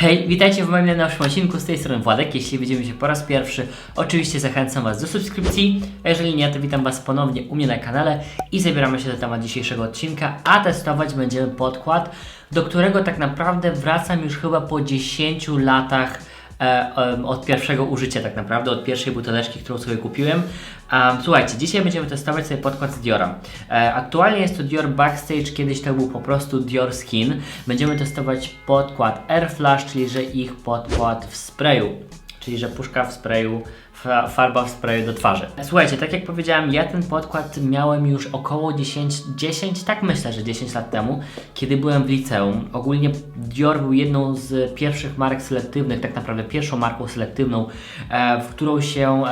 Hej, witajcie w moim nowszym odcinku, z tej strony Władek. Jeśli widzimy się po raz pierwszy, oczywiście zachęcam Was do subskrypcji, a jeżeli nie, to witam Was ponownie u mnie na kanale i zabieramy się do temat dzisiejszego odcinka, a testować będziemy podkład, do którego tak naprawdę wracam już chyba po 10 latach od pierwszego użycia tak naprawdę, od pierwszej buteleczki, którą sobie kupiłem. Słuchajcie, dzisiaj będziemy testować sobie podkład z Diora. E, aktualnie jest to Dior Backstage, kiedyś to był po prostu Dior Skin. Będziemy testować podkład Air Flash, czyli że ich podkład w sprayu, czyli że puszka w sprayu, fa- farba w sprayu do twarzy. Słuchajcie, tak jak powiedziałem, ja ten podkład miałem już około 10, 10, tak myślę, że 10 lat temu, kiedy byłem w liceum. Ogólnie Dior był jedną z pierwszych marek selektywnych, tak naprawdę pierwszą marką selektywną, e, w którą się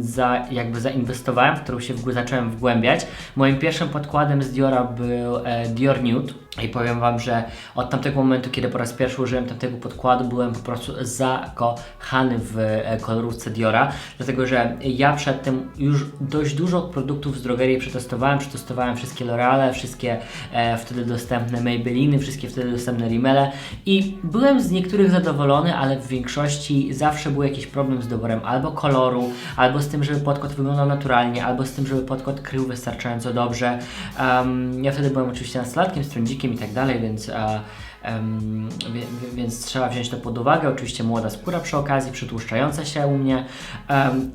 za, jakby zainwestowałem, w którą się w, zacząłem wgłębiać. Moim pierwszym podkładem z Diora był e, Dior Nude. I powiem Wam, że od tamtego momentu, kiedy po raz pierwszy użyłem tamtego podkładu, byłem po prostu zakochany w e, kolorówce Diora, dlatego że ja przedtem już dość dużo produktów z drogerii przetestowałem, przetestowałem wszystkie L'Oreale, wszystkie e, wtedy dostępne Maybelliny, wszystkie wtedy dostępne Rimmele i byłem z niektórych zadowolony, ale w większości zawsze był jakiś problem z doborem albo koloru, albo z tym, żeby podkład wyglądał naturalnie, albo z tym, żeby podkład krył wystarczająco dobrze. Em, ja wtedy byłem oczywiście nastolatkiem, strądzikiem i tak dalej, więc, wie- więc trzeba wziąć to pod uwagę. Oczywiście młoda skóra przy okazji, przytłuszczająca się u mnie.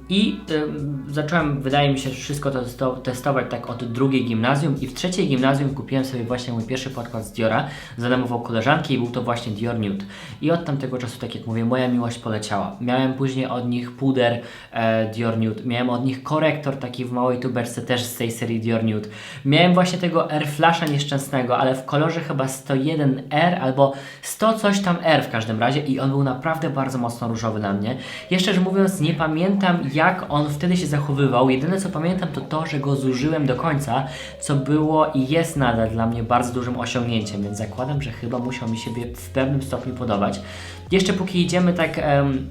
I em, zacząłem, wydaje mi się, wszystko to testo- testować tak od drugiej gimnazjum i w trzeciej gimnazjum kupiłem sobie właśnie mój pierwszy podkład z Diora za namową koleżanki i był to właśnie Dior Nude. I od tamtego czasu, tak jak mówię, moja miłość poleciała. Miałem później od nich puder e, Dior Nude, miałem od nich korektor taki w małej tubeczce też z tej serii Dior Nude. Miałem właśnie tego Air Flasha nieszczęsnego, ale w kolorze chyba 101R albo 100 coś tam R w każdym razie i on był naprawdę bardzo mocno różowy na mnie. Jeszcze że mówiąc, nie pamiętam jak on wtedy się zachowywał. Jedyne co pamiętam to to, że go zużyłem do końca, co było i jest nadal dla mnie bardzo dużym osiągnięciem, więc zakładam, że chyba musiał mi się w pewnym stopniu podobać. Jeszcze póki idziemy tak... em,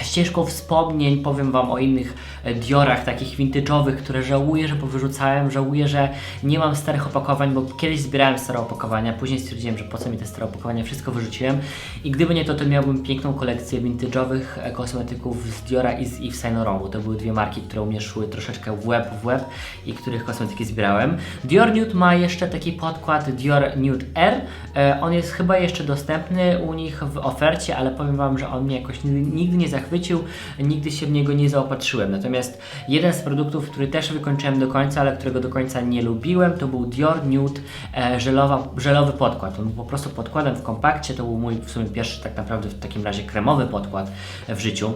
ścieżką wspomnień powiem Wam o innych Diorach, takich vintage'owych, które żałuję, że powyrzucałem, żałuję, że nie mam starych opakowań, bo kiedyś zbierałem stare opakowania, później stwierdziłem, że po co mi te stare opakowania, wszystko wyrzuciłem i gdyby nie to, to miałbym piękną kolekcję vintage'owych kosmetyków z Diora i z Yves Saint Laurent, bo to były dwie marki, które u mnie szły troszeczkę w web w web i których kosmetyki zbierałem. Dior Nude ma jeszcze taki podkład Dior Nude R, e, on jest chyba jeszcze dostępny u nich w ofercie, ale powiem Wam, że on mnie jakoś nigdy nie zachwycił, nigdy się w niego nie zaopatrzyłem. Natomiast jeden z produktów, który też wykończyłem do końca, ale którego do końca nie lubiłem, to był Dior Nude e, żelowa, żelowy podkład. On był po prostu podkładem w kompakcie, to był mój w sumie pierwszy tak naprawdę w takim razie kremowy podkład w życiu.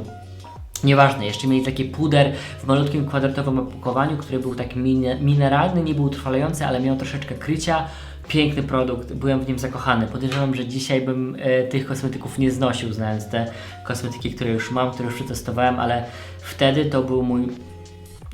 Nieważne, jeszcze mieli taki puder w malutkim kwadratowym opakowaniu, który był tak mine- mineralny, nie był trwający, ale miał troszeczkę krycia. Piękny produkt, byłem w nim zakochany. Podejrzewam, że dzisiaj bym e, tych kosmetyków nie znosił, znając te kosmetyki, które już mam, które już przetestowałem, ale wtedy to był mój.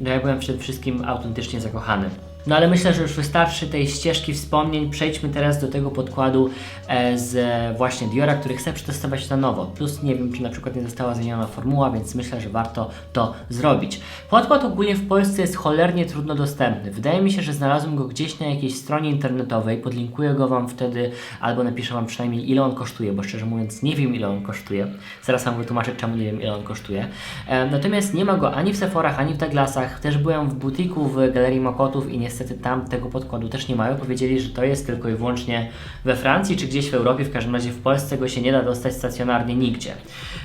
No ja byłem przede wszystkim autentycznie zakochany. No ale myślę, że już wystarczy tej ścieżki wspomnień. Przejdźmy teraz do tego podkładu e, z e, właśnie Diora, który chcę przetestować na nowo. Plus nie wiem, czy na przykład nie została zmieniona formuła, więc myślę, że warto to zrobić. Podkład ogólnie w Polsce jest cholernie trudno dostępny. Wydaje mi się, że znalazłem go gdzieś na jakiejś stronie internetowej. Podlinkuję go Wam wtedy, albo napiszę Wam przynajmniej ile on kosztuje, bo szczerze mówiąc nie wiem ile on kosztuje. Zaraz Wam wytłumaczę czemu nie wiem ile on kosztuje. E, natomiast nie ma go ani w Sephorach, ani w Douglasach. Też byłem w butiku w Galerii Mokotów i niestety tam tego podkładu też nie mają. Powiedzieli, że to jest tylko i wyłącznie we Francji czy gdzieś w Europie, w każdym razie w Polsce go się nie da dostać stacjonarnie nigdzie.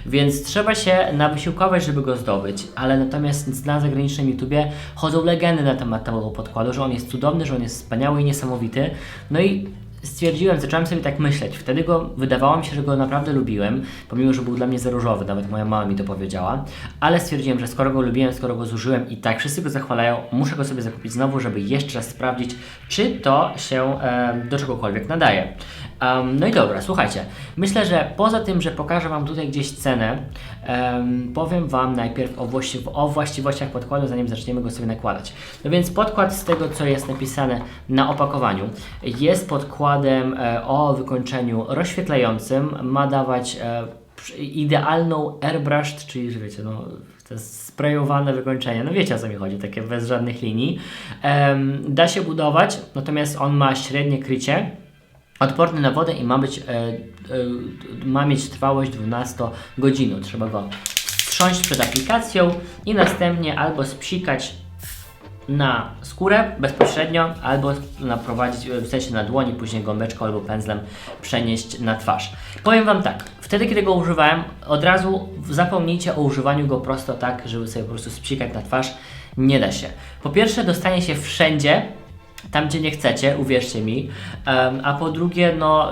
Więc trzeba się nawysiłkować, żeby go zdobyć. Ale natomiast na zagranicznym YouTubie chodzą legendy na temat tego podkładu, że on jest cudowny, że on jest wspaniały i niesamowity. No i stwierdziłem, zacząłem sobie tak myśleć. Wtedy go, wydawało mi się, że go naprawdę lubiłem, pomimo, że był dla mnie za różowy, nawet moja mama mi to powiedziała. Ale stwierdziłem, że skoro go lubiłem, skoro go zużyłem i tak wszyscy go zachwalają, muszę go sobie zakupić znowu, żeby jeszcze raz sprawdzić, czy to się e, do czegokolwiek nadaje. Em, no i dobra, słuchajcie. Myślę, że poza tym, że pokażę Wam tutaj gdzieś cenę, em, powiem Wam najpierw o, właści- o właściwościach podkładu, zanim zaczniemy go sobie nakładać. No więc podkład z tego, co jest napisane na opakowaniu, jest podkładem e, o wykończeniu rozświetlającym, ma dawać e, idealną airbrushed, czyli że wiecie, no to jest sprayowane wykończenie, no wiecie o co mi chodzi, takie bez żadnych linii. Em, da się budować, natomiast on ma średnie krycie, odporny na wodę i ma, być, e, e, ma mieć trwałość 12 godzin. Trzeba go strząść przed aplikacją i następnie albo spsikać na skórę bezpośrednio, albo naprowadzić, w sensie na dłoni, później gąbeczką albo pędzlem przenieść na twarz. Powiem Wam tak, wtedy kiedy go używałem, od razu zapomnijcie o używaniu go prosto tak, żeby sobie po prostu spsikać na twarz. Nie da się. Po pierwsze, dostanie się wszędzie, tam gdzie nie chcecie, uwierzcie mi, a po drugie, no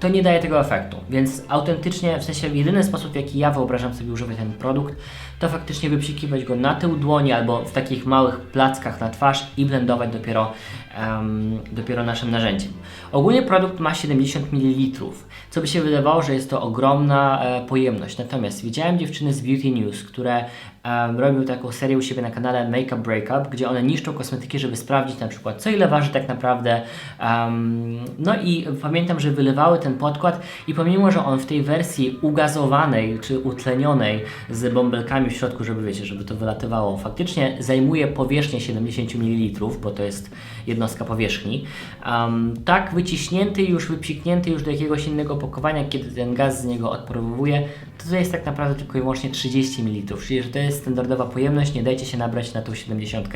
to nie daje tego efektu, więc autentycznie, w sensie jedyny sposób, w jaki ja wyobrażam sobie używać ten produkt, to faktycznie wypsikiwać go na tył dłoni albo w takich małych plackach na twarz i blendować dopiero, em, dopiero naszym narzędziem. Ogólnie produkt ma 70 ml, co by się wydawało, że jest to ogromna e, pojemność, natomiast widziałem dziewczyny z Beauty News, które em, robią taką serię u siebie na kanale Makeup Breakup, gdzie one niszczą kosmetyki, żeby sprawdzić na przykład co ile waży tak naprawdę. Em, no i pamiętam, że wylewały ten podkład i pomimo, że on w tej wersji ugazowanej czy utlenionej z bąbelkami w środku, żeby wiecie, żeby to wylatywało, faktycznie zajmuje powierzchnię 70 ml, bo to jest jednostka powierzchni. Em, tak wyciśnięty już, wypsiknięty już do jakiegoś innego opakowania, kiedy ten gaz z niego odprowowuje, to to jest tak naprawdę tylko i wyłącznie 30 ml, czyli że to jest standardowa pojemność, nie dajcie się nabrać na tą 70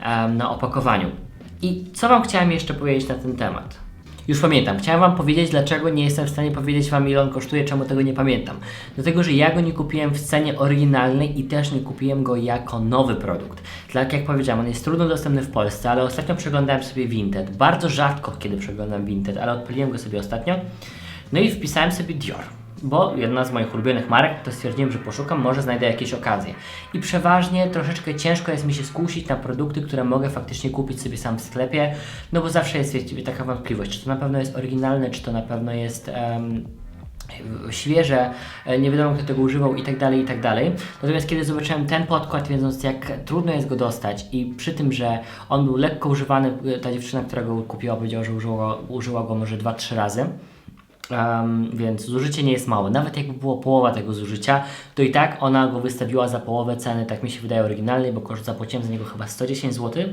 em, na opakowaniu. I co Wam chciałem jeszcze powiedzieć na ten temat? Już pamiętam, chciałem Wam powiedzieć, dlaczego nie jestem w stanie powiedzieć Wam, ile on kosztuje, czemu tego nie pamiętam. Dlatego, że ja go nie kupiłem w cenie oryginalnej i też nie kupiłem go jako nowy produkt. Tak jak powiedziałem, on jest trudno dostępny w Polsce, ale ostatnio przeglądałem sobie Vinted. Bardzo rzadko, kiedy przeglądam Vinted, ale odpaliłem go sobie ostatnio. No i wpisałem sobie Dior bo jedna z moich ulubionych marek, to stwierdziłem, że poszukam, może znajdę jakieś okazje. I przeważnie troszeczkę ciężko jest mi się skusić na produkty, które mogę faktycznie kupić sobie sam w sklepie, no bo zawsze jest taka wątpliwość, czy to na pewno jest oryginalne, czy to na pewno jest. em, świeże, e, nie wiadomo kto tego używał i tak dalej, i tak dalej. Natomiast kiedy zobaczyłem ten podkład, wiedząc jak trudno jest go dostać i przy tym, że on był lekko używany, e, ta dziewczyna, która go kupiła powiedziała, że użyła, użyła go może 2-3 razy, Em, więc zużycie nie jest małe. Nawet jakby było połowa tego zużycia, to i tak ona go wystawiła za połowę ceny, tak mi się wydaje, oryginalnej, bo zapłaciłem za niego chyba 110 zł.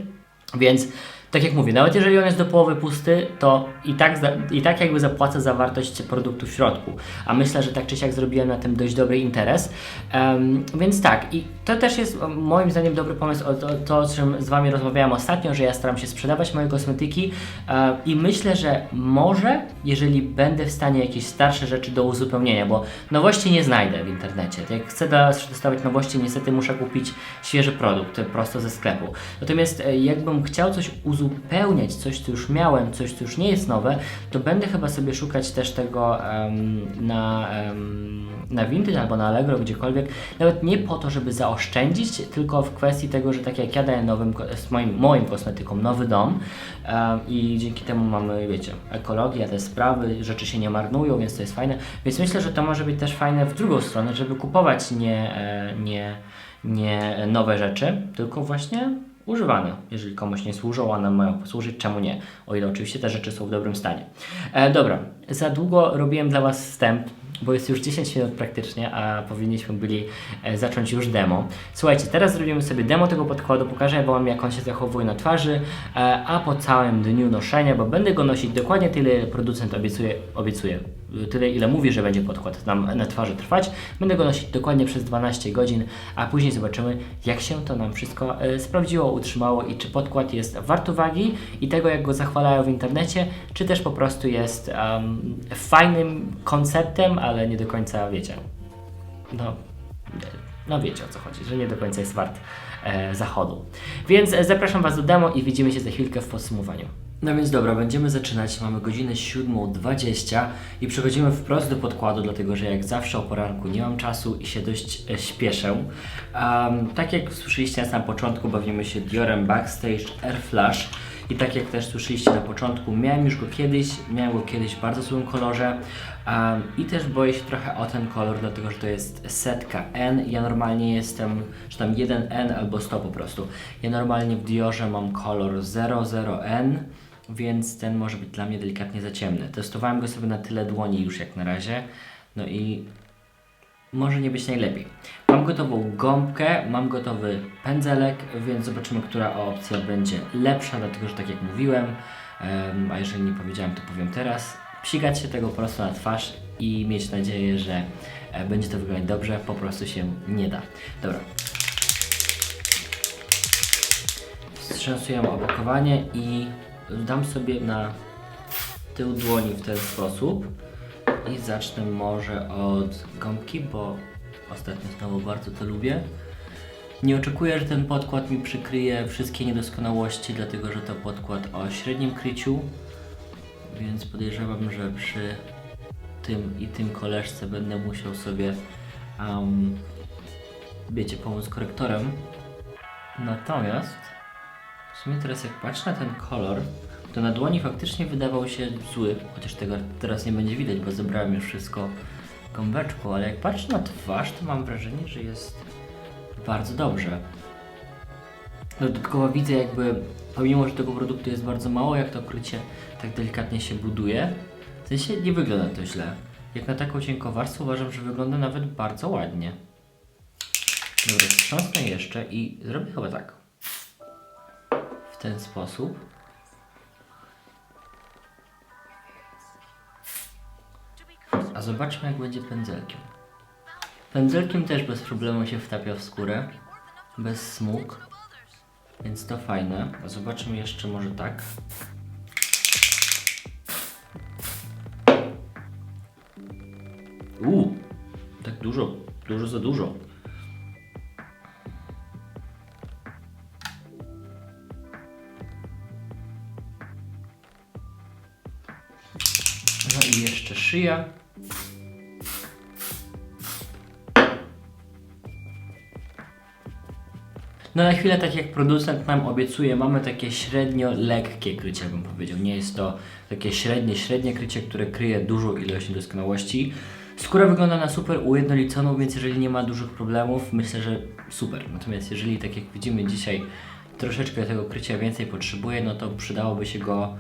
Więc tak jak mówię, nawet jeżeli on jest do połowy pusty, to i tak, za, i tak jakby zapłacę za wartość produktu w środku. A myślę, że tak czy siak zrobiłem na tym dość dobry interes. Em, więc tak, i to też jest moim zdaniem dobry pomysł, o to, to o czym z Wami rozmawiałem ostatnio, że ja staram się sprzedawać moje kosmetyki e, i myślę, że może, jeżeli będę w stanie jakieś starsze rzeczy do uzupełnienia, bo nowości nie znajdę w internecie. Jak chcę dostawać nowości, niestety muszę kupić świeży produkt prosto ze sklepu. Natomiast e, jakbym chciał coś uzupełniać, coś co już miałem, coś co już nie jest nowe, to będę chyba sobie szukać też tego em, na, em, na Vinted albo na Allegro, gdziekolwiek. Nawet nie po to, żeby zaoszczędzić, tylko w kwestii tego, że tak jak ja daję nowym, z moim, moim kosmetykom nowy dom em, i dzięki temu mamy, wiecie, ekologię, te sprawy, rzeczy się nie marnują, więc to jest fajne. Więc myślę, że to może być też fajne w drugą stronę, żeby kupować nie, e, nie, nie nowe rzeczy, tylko właśnie używane. Jeżeli komuś nie służą, nam mają posłużyć, czemu nie? O ile oczywiście te rzeczy są w dobrym stanie. E, dobra, za długo robiłem dla Was wstęp, bo jest już 10 minut praktycznie, a powinniśmy byli e, zacząć już demo. Słuchajcie, teraz zrobimy sobie demo tego podkładu, pokażę Wam jak on się zachowuje na twarzy, e, a po całym dniu noszenia, bo będę go nosić dokładnie tyle, producent obiecuje, obiecuje tyle ile mówi, że będzie podkład nam na twarzy trwać. Będę go nosić dokładnie przez 12 godzin, a później zobaczymy, jak się to nam wszystko e, sprawdziło, utrzymało i czy podkład jest wart uwagi i tego, jak go zachwalają w internecie, czy też po prostu jest em, fajnym konceptem, ale nie do końca wiecie. No, no wiecie o co chodzi, że nie do końca jest wart e, zachodu. Więc e, zapraszam Was do demo i widzimy się za chwilkę w podsumowaniu. No więc dobra, będziemy zaczynać. Mamy godzinę 7.20 i przechodzimy wprost do podkładu, dlatego że jak zawsze o poranku nie mam czasu i się dość e, śpieszę. Um, tak jak słyszeliście na samym początku, bawimy się Diorem Backstage Air Flash. I tak jak też słyszeliście na początku, miałem już go kiedyś, miałem go kiedyś w bardzo złym kolorze um, i też boję się trochę o ten kolor, dlatego że to jest setka N. Ja normalnie jestem, czy tam 1N albo 100 po prostu. Ja normalnie w Diorze mam kolor 00N, więc ten może być dla mnie delikatnie za ciemny. Testowałem go sobie na tyle dłoni już jak na razie, no i może nie być najlepiej. Mam gotową gąbkę, mam gotowy pędzelek, więc zobaczymy, która opcja będzie lepsza, dlatego że tak jak mówiłem, em, a jeżeli nie powiedziałem, to powiem teraz, psikać się tego po prostu na twarz i mieć nadzieję, że e, będzie to wyglądać dobrze, po prostu się nie da. Dobra. Wstrzęsujemy opakowanie i dam sobie na tył dłoni w ten sposób i zacznę może od gąbki, bo ostatnio znowu bardzo to lubię. Nie oczekuję, że ten podkład mi przykryje wszystkie niedoskonałości, dlatego że to podkład o średnim kryciu, więc podejrzewam, że przy tym i tym koleżce będę musiał sobie, um, wiecie, pomóc korektorem. Natomiast w sumie teraz jak patrzę na ten kolor, to na dłoni faktycznie wydawał się zły, chociaż tego teraz nie będzie widać, bo zebrałem już wszystko gąbeczką, ale jak patrzę na twarz, to mam wrażenie, że jest bardzo dobrze. Dodatkowo widzę jakby, pomimo że tego produktu jest bardzo mało, jak to krycie tak delikatnie się buduje, w sensie nie wygląda to źle. Jak na taką cienką warstwę uważam, że wygląda nawet bardzo ładnie. Dobra, wstrząsnę jeszcze i zrobię chyba tak. Ten sposób. A zobaczmy jak będzie pędzelkiem. Pędzelkiem też bez problemu się wtapia w skórę. Bez smug. Więc to fajne. A zobaczmy jeszcze może tak. Uuu, tak dużo, dużo za dużo. Szyja. No na chwilę, tak jak producent nam obiecuje, mamy takie średnio lekkie krycie, bym powiedział. Nie jest to takie średnie, średnie krycie, które kryje dużą ilość niedoskonałości. Skóra wygląda na super ujednoliconą, więc jeżeli nie ma dużych problemów, myślę, że super. Natomiast jeżeli, tak jak widzimy dzisiaj, troszeczkę tego krycia więcej potrzebuje, no to przydałoby się go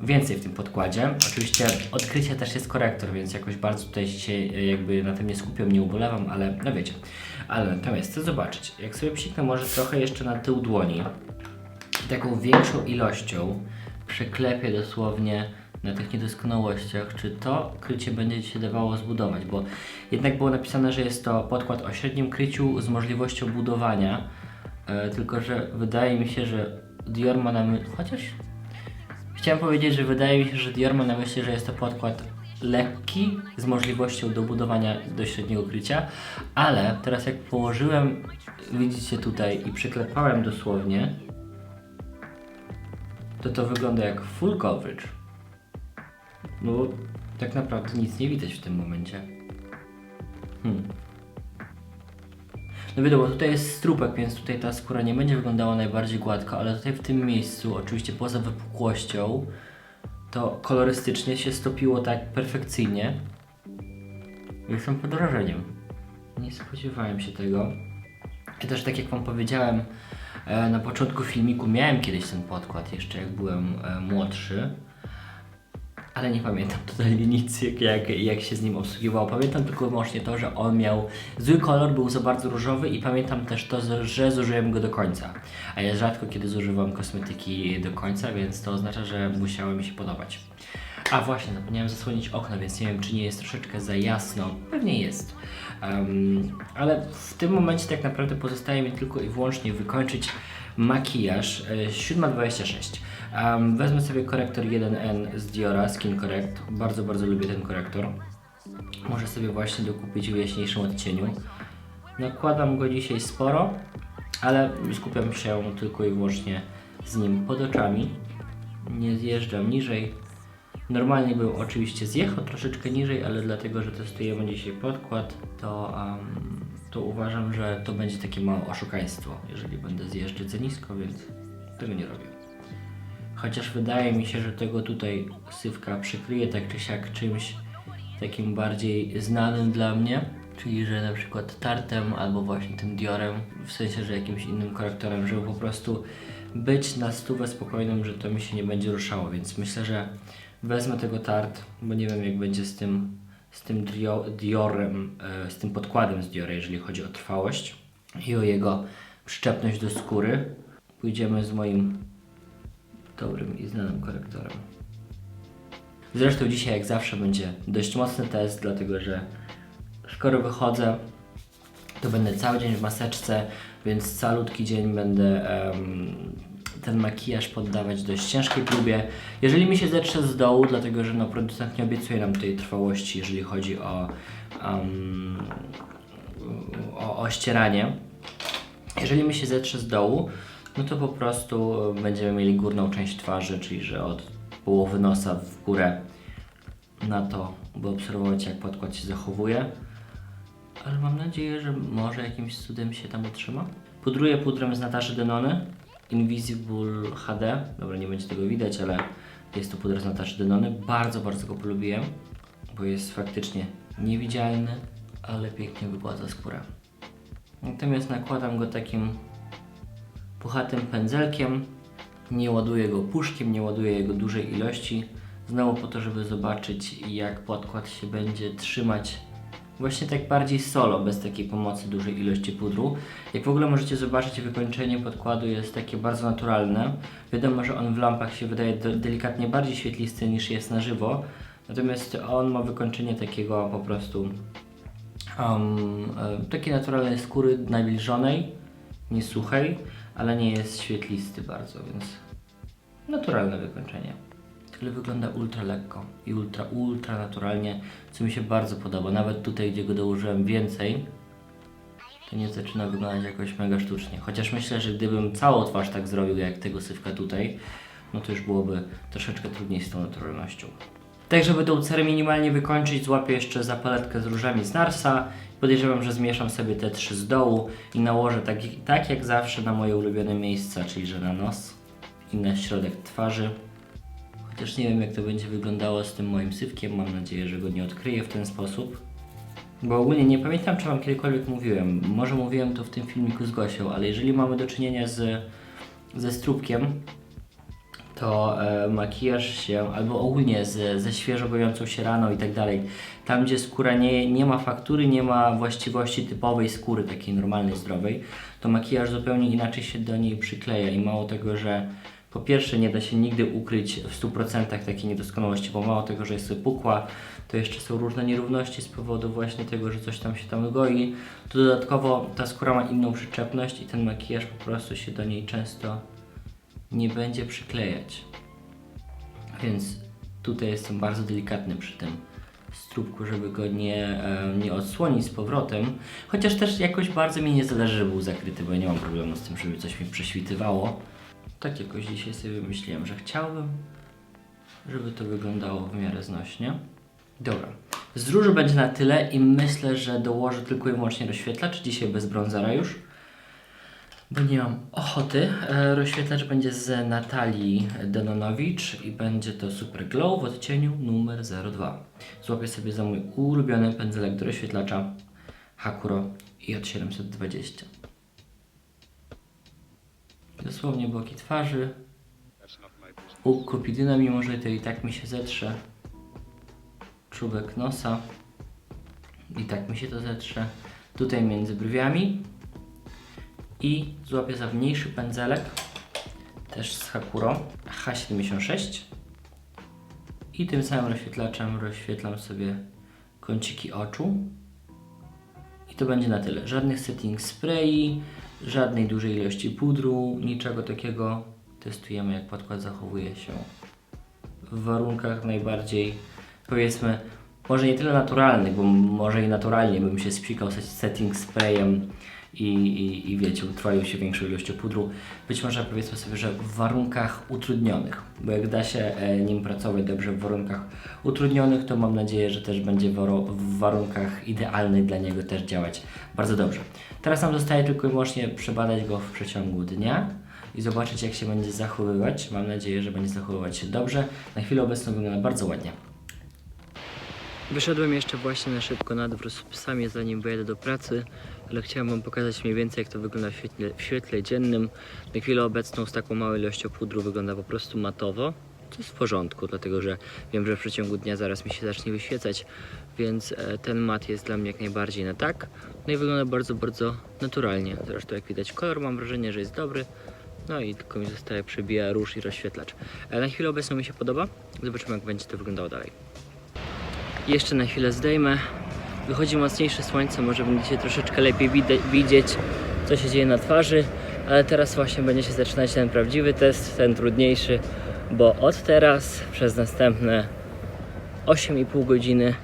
więcej w tym podkładzie. Oczywiście odkrycie też jest korektor, więc jakoś bardzo tutaj się e, jakby na tym nie skupiam, nie ubolewam, ale no wiecie. Ale natomiast chcę zobaczyć, jak sobie psiknę może trochę jeszcze na tył dłoni i taką większą ilością przeklepię dosłownie na tych niedoskonałościach, czy to krycie będzie się dawało zbudować, bo jednak było napisane, że jest to podkład o średnim kryciu z możliwością budowania, e, tylko że wydaje mi się, że Dior ma na my... chociaż Chciałem powiedzieć, że wydaje mi się, że Dior ma na myśli, że jest to podkład lekki z możliwością dobudowania do średniego krycia, ale teraz jak położyłem, widzicie tutaj i przyklepałem dosłownie, to to wygląda jak full coverage. No tak naprawdę nic nie widać w tym momencie. No wiadomo, tutaj jest strupek, więc tutaj ta skóra nie będzie wyglądała najbardziej gładko, ale tutaj w tym miejscu, oczywiście poza wypukłością, to kolorystycznie się stopiło tak perfekcyjnie. Jestem pod wrażeniem. Nie spodziewałem się tego. Ja też tak jak Wam powiedziałem e, na początku filmiku, miałem kiedyś ten podkład, jeszcze jak byłem e, młodszy ale nie pamiętam totalnie nic, jak, jak, jak się z nim obsługiwało. Pamiętam tylko wyłącznie to, że on miał zły kolor, był za bardzo różowy i pamiętam też to, że zużyłem go do końca. A ja rzadko kiedy zużywam kosmetyki do końca, więc to oznacza, że musiały mi się podobać. A właśnie, zapomniałem zasłonić okno, więc nie wiem, czy nie jest troszeczkę za jasno. Pewnie jest. Um, ale w tym momencie tak naprawdę pozostaje mi tylko i wyłącznie wykończyć makijaż e, 726. Um, wezmę sobie korektor 1N z Diora, Skin Correct. Bardzo, bardzo lubię ten korektor. Może sobie właśnie dokupić w jaśniejszym odcieniu. Nakładam go dzisiaj sporo, ale skupiam się tylko i wyłącznie z nim pod oczami. Nie zjeżdżam niżej. Normalnie bym oczywiście zjechał troszeczkę niżej, ale dlatego, że testujemy dzisiaj podkład, to, um, to uważam, że to będzie takie małe oszukaństwo, jeżeli będę zjeżdżać za nisko, więc tego nie robię. Chociaż wydaje mi się, że tego tutaj sywka przykryje tak czy siak czymś takim bardziej znanym dla mnie, czyli że na przykład tartem albo właśnie tym Diorem, w sensie, że jakimś innym korektorem, żeby po prostu być na stówę spokojnym, że to mi się nie będzie ruszało, więc myślę, że wezmę tego tart, bo nie wiem jak będzie z tym, z tym Dio- Diorem, e, z tym podkładem z Diora, jeżeli chodzi o trwałość i o jego przyczepność do skóry. Pójdziemy z moim dobrym i znanym korektorem. Zresztą dzisiaj jak zawsze będzie dość mocny test, dlatego że skoro wychodzę, to będę cały dzień w maseczce, więc calutki dzień będę em, ten makijaż poddawać dość ciężkiej próbie. Jeżeli mi się zetrze z dołu, dlatego że no, producent nie obiecuje nam tej trwałości, jeżeli chodzi o, em, o, o ścieranie. Jeżeli mi się zetrze z dołu, no to po prostu będziemy mieli górną część twarzy, czyli że od połowy nosa w górę na to, by obserwować jak podkład się zachowuje. Ale mam nadzieję, że może jakimś cudem się tam utrzyma. Pudruję pudrem z Nataszy Denony. Invisible HD. Dobra, nie będzie tego widać, ale jest to puder z Nataszy Denony. Bardzo, bardzo go polubiłem, bo jest faktycznie niewidzialny, ale pięknie wygładza skórę. Natomiast nakładam go takim puchatym pędzelkiem. Nie ładuję go puszkiem, nie ładuję jego dużej ilości. Znowu po to, żeby zobaczyć jak podkład się będzie trzymać właśnie tak bardziej solo, bez takiej pomocy dużej ilości pudru. Jak w ogóle możecie zobaczyć, wykończenie podkładu jest takie bardzo naturalne. Wiadomo, że on w lampach się wydaje de- delikatnie bardziej świetlisty niż jest na żywo. Natomiast on ma wykończenie takiego po prostu um, takiej naturalnej skóry, nawilżonej, nie suchej, ale nie jest świetlisty bardzo, więc naturalne wykończenie. Ale wygląda ultra lekko i ultra, ultra naturalnie, co mi się bardzo podoba. Nawet tutaj, gdzie go dołożyłem więcej, to nie zaczyna wyglądać jakoś mega sztucznie. Chociaż myślę, że gdybym całą twarz tak zrobił, jak tego sywka tutaj, no to już byłoby troszeczkę trudniej z tą naturalnością. Tak, żeby tą cerę minimalnie wykończyć, złapię jeszcze za paletkę z różami z Narsa. Podejrzewam, że zmieszam sobie te trzy z dołu i nałożę tak, tak jak zawsze na moje ulubione miejsca, czyli że na nos i na środek twarzy. Chociaż nie wiem jak to będzie wyglądało z tym moim sywkiem, mam nadzieję, że go nie odkryję w ten sposób. Bo ogólnie nie pamiętam, czy Wam kiedykolwiek mówiłem. Może mówiłem to w tym filmiku z Gosią, ale jeżeli mamy do czynienia z, ze strubkiem, to e, makijaż się, albo ogólnie z, ze świeżo gojącą się raną i tak dalej, tam gdzie skóra nie, nie ma faktury, nie ma właściwości typowej skóry, takiej normalnej, zdrowej, to makijaż zupełnie inaczej się do niej przykleja i mało tego, że po pierwsze nie da się nigdy ukryć w 100% takiej niedoskonałości, bo mało tego, że jest wypukła, to jeszcze są różne nierówności z powodu właśnie tego, że coś tam się tam goi, to dodatkowo ta skóra ma inną przyczepność i ten makijaż po prostu się do niej często nie będzie przyklejać. Więc tutaj jestem bardzo delikatny przy tym strubku, żeby go nie, e, nie odsłonić z powrotem. Chociaż też jakoś bardzo mi nie zależy, żeby był zakryty, bo ja nie mam problemu z tym, żeby coś mi prześwitywało. Tak jakoś dzisiaj sobie myślałem, że chciałbym, żeby to wyglądało w miarę znośnie. Dobra. Z róży będzie na tyle i myślę, że dołożę tylko i wyłącznie rozświetlacz. Dzisiaj bez brązera już bo nie mam ochoty. E, Rozświetlacz będzie z Natalii Denonowicz i będzie to Super Glow w odcieniu numer 02. Złapię sobie za mój ulubiony pędzelek do rozświetlacza Hakuro i od 720. Dosłownie boki twarzy. U kupidyna, mimo że to i tak mi się zetrze. Czubek nosa. I tak mi się to zetrze. Tutaj między brwiami i złapię za mniejszy pędzelek, też z Hakuro H76 i tym samym rozświetlaczem rozświetlam sobie kąciki oczu i to będzie na tyle. Żadnych setting sprayi, żadnej dużej ilości pudru, niczego takiego. Testujemy jak podkład zachowuje się w warunkach najbardziej powiedzmy może nie tyle naturalnych, bo może i naturalnie bym się spsikał setting sprayem i, i, i wiecie, utrwalił się większą ilością pudru. Być może powiedzmy sobie, że w warunkach utrudnionych, bo jak da się e, nim pracować dobrze w warunkach utrudnionych, to mam nadzieję, że też będzie w warunkach idealnych dla niego też działać bardzo dobrze. Teraz nam zostaje tylko i wyłącznie przebadać go w przeciągu dnia i zobaczyć jak się będzie zachowywać. Mam nadzieję, że będzie zachowywać się dobrze. Na chwilę obecną wygląda bardzo ładnie. Wyszedłem jeszcze właśnie na szybko na dwór z psami, zanim wyjadę do pracy, ale chciałem Wam pokazać mniej więcej, jak to wygląda w świetle, w świetle dziennym. Na chwilę obecną z taką małą ilością pudru wygląda po prostu matowo, co jest w porządku, dlatego że wiem, że w przeciągu dnia zaraz mi się zacznie wyświecać, więc e, ten mat jest dla mnie jak najbardziej na tak. No i wygląda bardzo, bardzo naturalnie. Zresztą jak widać kolor mam wrażenie, że jest dobry, No i tylko mi zostaje przebija róż i rozświetlacz. E, Na chwilę obecną mi się podoba. Zobaczymy jak będzie to wyglądało dalej. Jeszcze na chwilę zdejmę. Wychodzi mocniejsze słońce, może będziecie troszeczkę lepiej widzieć, co się dzieje na twarzy, ale teraz właśnie będzie się zaczynać ten prawdziwy test, ten trudniejszy, bo od teraz przez następne 8,5 godziny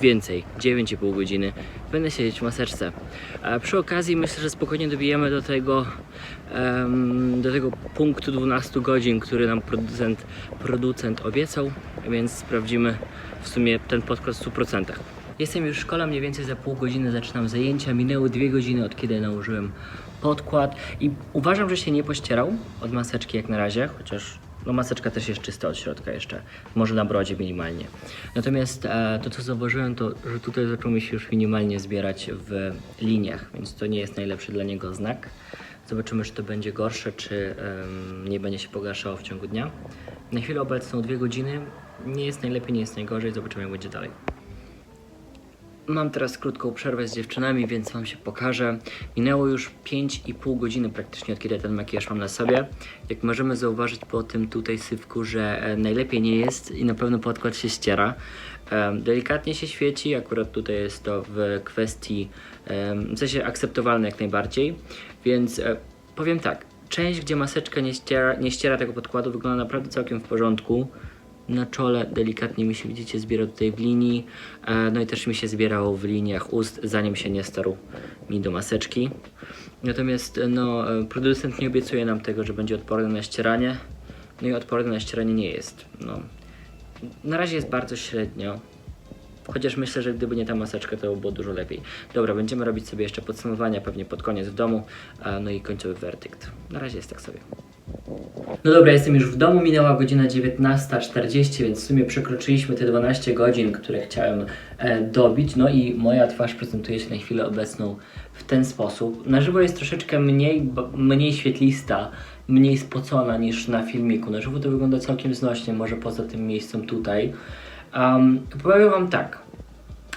więcej, 9,5 godziny będę siedzieć w maseczce. A przy okazji myślę, że spokojnie dobijemy do tego, em, do tego punktu 12 godzin, który nam producent, producent obiecał, więc sprawdzimy w sumie ten podkład w 100%. Jestem już w szkole, mniej więcej za pół godziny zaczynam zajęcia. Minęły dwie godziny od kiedy nałożyłem podkład i uważam, że się nie pościerał od maseczki jak na razie, chociaż no maseczka też jest czysta od środka jeszcze, może na brodzie minimalnie. Natomiast e, to co zauważyłem to, że tutaj zaczął mi się już minimalnie zbierać w liniach, więc to nie jest najlepszy dla niego znak. Zobaczymy, czy to będzie gorsze, czy nie będzie się pogarszało w ciągu dnia. Na chwilę obecną dwie godziny, nie jest najlepiej, nie jest najgorzej, zobaczymy jak będzie dalej. Mam teraz krótką przerwę z dziewczynami, więc Wam się pokażę. Minęło już 5,5 godziny praktycznie od kiedy ten makijaż mam na sobie. Jak możemy zauważyć po tym tutaj syfku, że e, najlepiej nie jest i na pewno podkład się ściera. Delikatnie się świeci, akurat tutaj jest to w kwestii, w sensie akceptowalne jak najbardziej. Więc e, powiem tak, część gdzie maseczka nie ściera, nie ściera tego podkładu wygląda naprawdę całkiem w porządku na czole delikatnie mi się widzicie zbiera tutaj w linii, e, no i też mi się zbierało w liniach ust, zanim się nie starł mi do maseczki. Natomiast e, no, e, producent nie obiecuje nam tego, że będzie odporny na ścieranie, no i odporny na ścieranie nie jest. No. Na razie jest bardzo średnio, chociaż myślę, że gdyby nie ta maseczka, to by było dużo lepiej. Dobra, będziemy robić sobie jeszcze podsumowania pewnie pod koniec w domu, no i końcowy werdykt. Na razie jest tak sobie. No dobra, jestem już w domu, minęła godzina 19.40, więc w sumie przekroczyliśmy te 12 godzin, które chciałem e, dobić. No i moja twarz prezentuje się na chwilę obecną w ten sposób. Na żywo jest troszeczkę mniej, mniej świetlista, mniej spocona niż na filmiku. Na żywo to wygląda całkiem znośnie, może poza tym miejscem tutaj. Um, powiem Wam tak,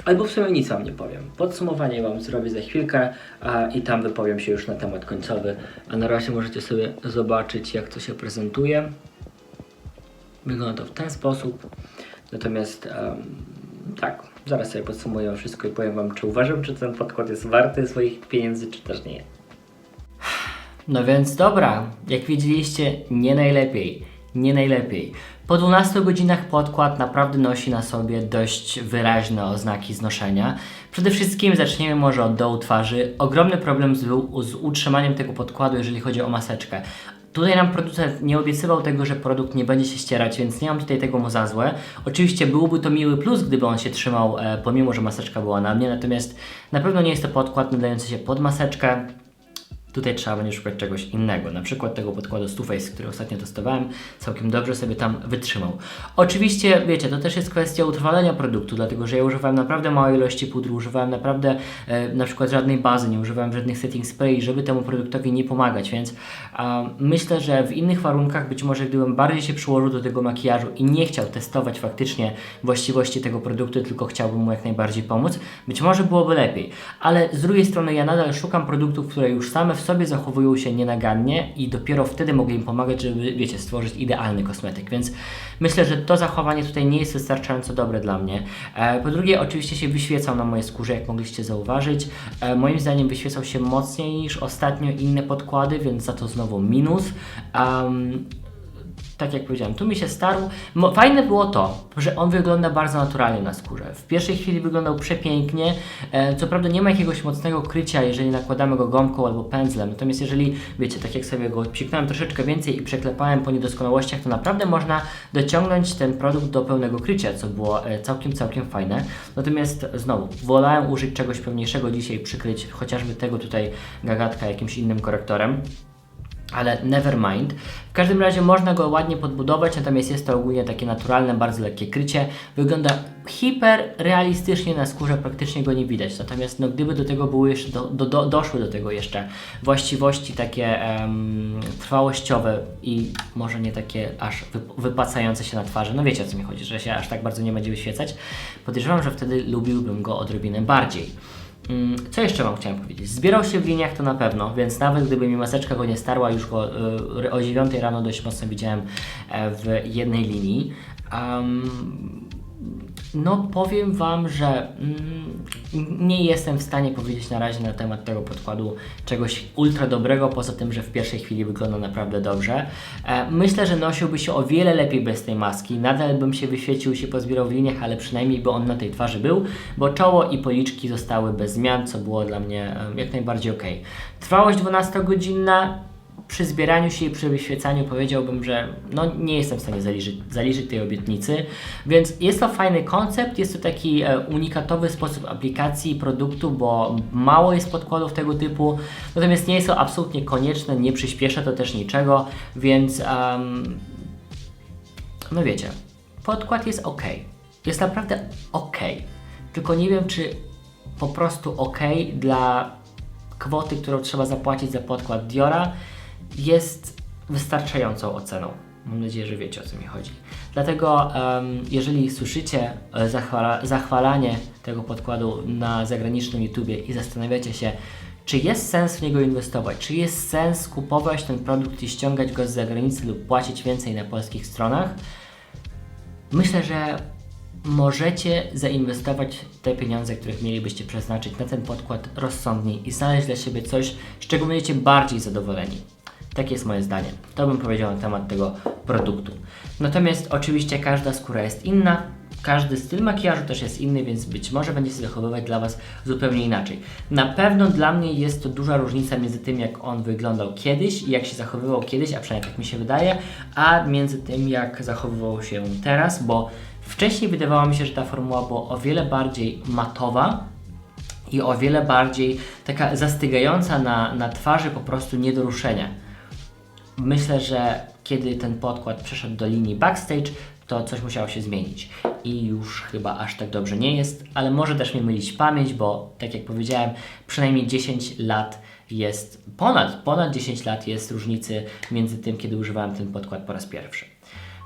Albo w sumie nic Wam nie powiem. Podsumowanie Wam zrobię za chwilkę a, i tam wypowiem się już na temat końcowy. A na razie możecie sobie zobaczyć, jak to się prezentuje. Wygląda to w ten sposób. Natomiast em, tak, zaraz sobie podsumuję wszystko i powiem Wam, czy uważam, czy ten podkład jest warty swoich pieniędzy, czy też nie. No więc dobra, jak widzieliście, nie najlepiej, nie najlepiej. Po 12 godzinach podkład naprawdę nosi na sobie dość wyraźne oznaki znoszenia. Przede wszystkim zaczniemy może od dołu twarzy. Ogromny problem z utrzymaniem tego podkładu, jeżeli chodzi o maseczkę. Tutaj nam producent nie obiecywał tego, że produkt nie będzie się ścierać, więc nie mam tutaj tego mu za złe. Oczywiście byłby to miły plus, gdyby on się trzymał, e, pomimo że maseczka była na mnie, natomiast na pewno nie jest to podkład nadający się pod maseczkę. Tutaj trzeba będzie szukać czegoś innego, na przykład tego podkładu Stu Face, który ostatnio testowałem, całkiem dobrze sobie tam wytrzymał. Oczywiście, wiecie, to też jest kwestia utrwalenia produktu, dlatego że ja używałem naprawdę małej ilości pudru, używałem naprawdę e, na przykład żadnej bazy, nie używałem żadnych setting spray, żeby temu produktowi nie pomagać, więc myślę, że w innych warunkach być może gdybym bardziej się przyłożył do tego makijażu i nie chciał testować faktycznie właściwości tego produktu, tylko chciałbym mu jak najbardziej pomóc, być może byłoby lepiej. Ale z drugiej strony ja nadal szukam produktów, które już same sobie zachowują się nienagannie i dopiero wtedy mogę im pomagać, żeby, wiecie, stworzyć idealny kosmetyk. Więc myślę, że to zachowanie tutaj nie jest wystarczająco dobre dla mnie. E, po drugie, oczywiście się wyświecał na mojej skórze, jak mogliście zauważyć. E, moim zdaniem wyświecał się mocniej niż ostatnio inne podkłady, więc za to znowu minus. Um, tak jak powiedziałem, tu mi się starł. Fajne było to, że on wygląda bardzo naturalnie na skórze. W pierwszej chwili wyglądał przepięknie. E, co prawda nie ma jakiegoś mocnego krycia, jeżeli nakładamy go gąbką albo pędzlem. Natomiast jeżeli, wiecie, tak jak sobie go psiknąłem troszeczkę więcej i przeklepałem po niedoskonałościach, to naprawdę można dociągnąć ten produkt do pełnego krycia, co było e, całkiem, całkiem fajne. Natomiast znowu, wolałem użyć czegoś pełniejszego dzisiaj, przykryć chociażby tego tutaj gagatka jakimś innym korektorem ale never mind. W każdym razie można go ładnie podbudować, natomiast jest to ogólnie takie naturalne, bardzo lekkie krycie. Wygląda hiper realistycznie na skórze, praktycznie go nie widać. Natomiast no, gdyby do tego były jeszcze, do, do, do, doszły do tego jeszcze właściwości takie trwałościowe i może nie takie aż wyp- wypacające się na twarzy, no wiecie o co mi chodzi, że się aż tak bardzo nie będzie wyświecać, podejrzewam, że wtedy lubiłbym go odrobinę bardziej. Mm, Co jeszcze Wam chciałem powiedzieć? Zbierał się w liniach to na pewno, więc nawet gdyby mi maseczka go nie starła, już go y, o 9 rano dość mocno widziałem e, w jednej linii. Am, no powiem Wam, że mm, nie jestem w stanie powiedzieć na razie na temat tego podkładu czegoś ultra dobrego, poza tym, że w pierwszej chwili wygląda naprawdę dobrze. E, myślę, że nosiłby się o wiele lepiej bez tej maski. Nadal bym się wyświecił, się pozbierał w liniach, ale przynajmniej by on na tej twarzy był, bo czoło i policzki zostały bez zmian, co było dla mnie e, jak najbardziej ok. Trwałość 12-godzinna, przy zbieraniu się i przy wyświecaniu powiedziałbym, że no, nie jestem w stanie zaliczyć, zaliczyć tej obietnicy, więc jest to fajny koncept, jest to taki e, unikatowy sposób aplikacji produktu, bo mało jest podkładów tego typu, natomiast nie jest to absolutnie konieczne, nie przyspiesza to też niczego, więc em, no wiecie, podkład jest ok, jest naprawdę ok, tylko nie wiem czy po prostu ok dla kwoty, którą trzeba zapłacić za podkład Diora jest wystarczającą oceną. Mam nadzieję, że wiecie o co mi chodzi. Dlatego, em, jeżeli słyszycie e, zachwala, zachwalanie tego podkładu na zagranicznym YouTubie i zastanawiacie się, czy jest sens w niego inwestować, czy jest sens kupować ten produkt i ściągać go z zagranicy lub płacić więcej na polskich stronach, Myślę, że możecie zainwestować te pieniądze, których mielibyście przeznaczyć na ten podkład rozsądniej i znaleźć dla siebie coś, z czego będziecie bardziej zadowoleni. Takie jest moje zdanie. To bym powiedział na temat tego produktu. Natomiast oczywiście każda skóra jest inna, każdy styl makijażu też jest inny, więc być może będzie się zachowywać dla Was zupełnie inaczej. Na pewno dla mnie jest to duża różnica między tym, jak on wyglądał kiedyś i jak się zachowywał kiedyś, a przynajmniej tak mi się wydaje, a między tym, jak zachowywał się teraz, bo wcześniej wydawało mi się, że ta formuła była o wiele bardziej matowa, i o wiele bardziej taka zastygająca na, na twarzy po prostu nie do ruszenia. Myślę, że kiedy ten podkład przeszedł do linii backstage, to coś musiało się zmienić. I już chyba aż tak dobrze nie jest, ale może też mi mylić pamięć, bo tak jak powiedziałem, przynajmniej 10 lat jest, ponad, ponad 10 lat jest różnicy między tym, kiedy używałem ten podkład po raz pierwszy.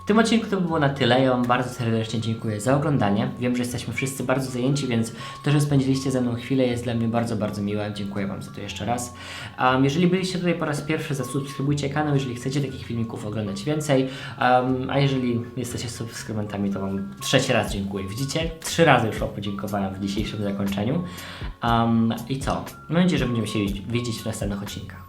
W tym odcinku to by było na tyle. Ja Wam bardzo serdecznie dziękuję za oglądanie. Wiem, że jesteśmy wszyscy bardzo zajęci, więc to, że spędziliście ze mną chwilę jest dla mnie bardzo, bardzo miłe. Dziękuję Wam za to jeszcze raz. Um, jeżeli byliście tutaj po raz pierwszy, zasubskrybujcie kanał, jeżeli chcecie takich filmików oglądać więcej. Um, a jeżeli jesteście subskrybentami, to Wam trzeci raz dziękuję. Widzicie? Trzy razy już podziękowałem w dzisiejszym zakończeniu. Um, I co? Mam nadzieję, że będziemy się widzieć w następnych odcinkach.